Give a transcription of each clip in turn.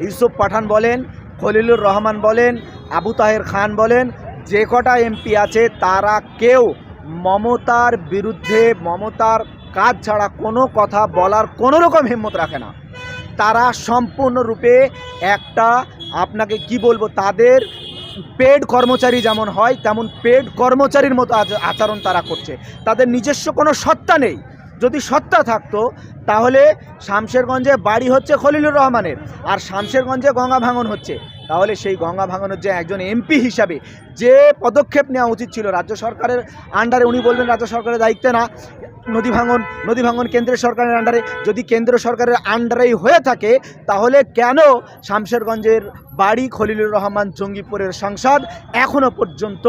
ইউসুফ পাঠান বলেন, খলিলুর রহমান বলেন, আবু তাহের খান বলেন, যে কটা এমপি আছে তারা কেউ মমতার বিরুদ্ধে, মমতার কাজ ছাড়া কোনো কথা বলার কোনো রকম হিম্মত রাখে না। তারা সম্পূর্ণরূপে একটা, আপনাকে কি বলব, তাদের পেড কর্মচারী যেমন হয়, তেমন পেড কর্মচারীর মতো আচ- আচরণ তারা করছে। তাদের নিজস্ব কোনো সত্তা নেই। যদি সত্তা থাকতো তাহলে শামশেরগঞ্জে বাড়ি হচ্ছে খলিলুর রহমানের আর শামশেরগঞ্জে গঙ্গা ভাঙন হচ্ছে। তাহলে সেই গঙ্গা ভাঙনের যে একজন এমপি হিসাবে যে পদক্ষেপ নেওয়া উচিত ছিল, রাজ্য সরকারের আন্ডারে উনি বলবেন রাজ্য সরকারের দায়িত্বে না, নদী ভাঙন নদী ভাঙন কেন্দ্রের সরকারের আন্ডারে যদি কেন্দ্র সরকারের আন্ডারেই হয়ে থাকে, তাহলে কেন শামশেরগঞ্জের বাড়ি খলিলুর রহমান জঙ্গিপুরের সংসদ এখনও পর্যন্ত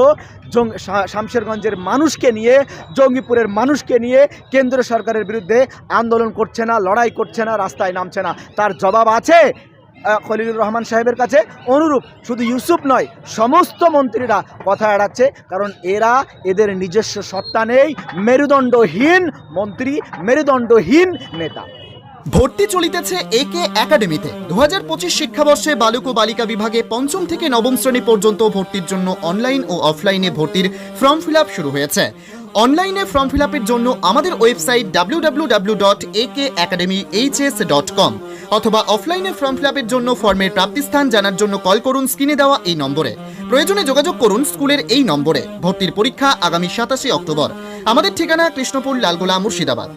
শামশেরগঞ্জের মানুষকে নিয়ে, জঙ্গিপুরের মানুষকে নিয়ে কেন্দ্র সরকারের বিরুদ্ধে আন্দোলন করছে না, লড়াই করছে না, রাস্তায় নামছে না, তার জবাব আছে খলিলুর রহমান সাহেবের কাছে অনুরূপ। শুধু ইউসুফ নয়, সমস্ত মন্ত্রীরা কথা এড়াচ্ছে, কারণ এরা এদের নিজস্ব সত্তা নেই। মেরুদণ্ডহীন মন্ত্রী, মেরুদণ্ডহীন নেতা। ভর্তি চলিতেছে একে একাডেমিতে। দু হাজার পঁচিশ শিক্ষাবর্ষে বালক ও বালিকা বিভাগে পঞ্চম থেকে নবম শ্রেণি পর্যন্ত ভর্তির জন্য অনলাইন ও অফলাইনে ভর্তির ফর্ম ফিল শুরু হয়েছে। অনলাইনে ফর্ম ফিল জন্য আমাদের website W W W dot A K academy H S dot com. অথবা অফলাইনে ফর্ম ফিল জন্য ফর্মের প্রাপ্তিস্থান জানার জন্য কল করুন স্ক্রিনে দেওয়া এই নম্বরে। প্রয়োজনে যোগাযোগ করুন স্কুলের এই নম্বরে। ভর্তির পরীক্ষা আগামী সাতাশে অক্টোবর। আমাদের ঠিকানা কৃষ্ণপুর লালগোলা মুর্শিদাবাদ।